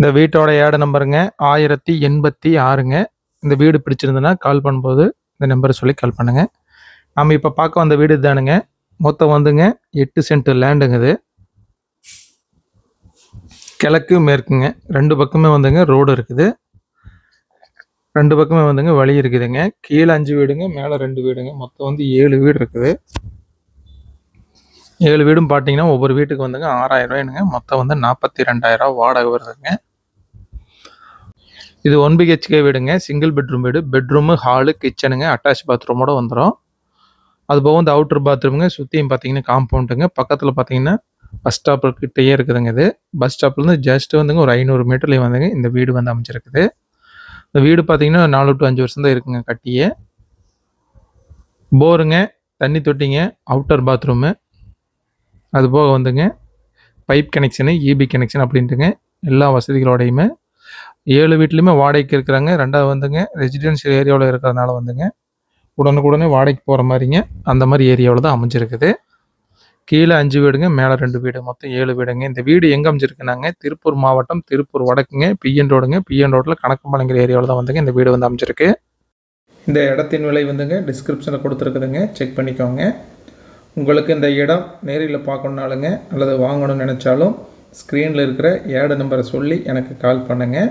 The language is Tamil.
இந்த வீட்டோட ஏடு நம்பருங்க. ஆயிரத்தி எண்பத்தி ஆறுங்க. இந்த வீடு பிடிச்சிருந்ததுன்னா கால் பண்ணும்போது இந்த நம்பரை சொல்லி கால் பண்ணுங்க. நம்ம இப்போ பார்க்க வந்த வீடு தானுங்க மொத்தம் வந்துங்க எட்டு சென்ட் லேண்டுங்க இது. கிழக்கு மேற்குங்க. ரெண்டு பக்கமே வந்துங்க ரோடு இருக்குது. ரெண்டு பக்கமே வந்துங்க வழி இருக்குதுங்க. கீழே அஞ்சு வீடுங்க மேலே ரெண்டு வீடுங்க. மொத்தம் வந்து ஏழு வீடு இருக்குது. ஏழு வீடும் பார்த்தீங்கன்னா ஒவ்வொரு வீட்டுக்கு வந்துங்க ஆறாயிரம் ரூபாய்னுங்க. மொத்தம் வந்து நாற்பத்தி ரெண்டாயிரம் ரூபா வாடகை வருதுங்க. இது ஒன் பிஹெச்கே வீடுங்க. சிங்கிள் பெட்ரூம் வீடு. பெட்ரூமு ஹாலு கிச்சனுங்க அட்டாச் பாத்ரூமோட வந்துடும் அது போக வந்து அவுட்டர் பாத்ரூமுங்க சுற்றியும் பார்த்தீங்கன்னா காம்பவுண்டுங்க பக்கத்தில் பார்த்தீங்கன்னா பஸ் ஸ்டாப் கிட்டேயே இருக்குதுங்க இது. பஸ் ஸ்டாப்லேருந்து ஜஸ்ட் வந்துங்க ஒரு ஐநூறு மீட்டர்லேயே வந்துங்க இந்த வீடு வந்து அமைச்சிருக்குது இந்த வீடு பார்த்தீங்கன்னா நாலு டு அஞ்சு வருஷம் தான் இருக்குங்க கட்டியே. போருங்க தண்ணி தொட்டிங்க. அவுட்டர் பாத்ரூமு அது போக வந்துங்க பைப் கனெக்ஷனு இபி கனெக்ஷன் அப்படின்ட்டுங்க. எல்லா வசதிகளோடையுமே ஏழு வீட்லேயுமே வாடகைக்கு இருக்கிறாங்க. ரெண்டாவது வந்துங்க ரெசிடென்ஷியல் ஏரியாவில் இருக்கிறதுனால வந்துங்க உடனுக்குடனே வாடகைக்கு போகிற மாதிரிங்க அந்த மாதிரி ஏரியாவில் தான் அமைஞ்சிருக்குது. கீழே அஞ்சு வீடுங்க மேலே ரெண்டு வீடு. மொத்தம் ஏழு வீடுங்க. இந்த வீடு எங்கே அமைஞ்சிருக்குனாங்க? திருப்பூர் மாவட்டம் திருப்பூர் வடக்குங்க பிஎன் ரோடுங்க பிஎன் ரோட்டில் கணக்கம்பாளையங்கிற ஏரியாவில் தான் வந்துங்க இந்த வீடு வந்து அமைஞ்சிருக்கு. இந்த இடத்தின் விலை வந்துங்க டிஸ்கிரிப்ஷனில் கொடுத்துருக்குதுங்க. செக் பண்ணிக்கோங்க. உங்களுக்கு இந்த இடம் நேரில் பார்க்கணுனாலுங்க அல்லது வாங்கணும்னு நினச்சாலும் ஸ்க்ரீனில் இருக்கிற ஏடு நம்பரை சொல்லி எனக்கு கால் பண்ணுங்கள்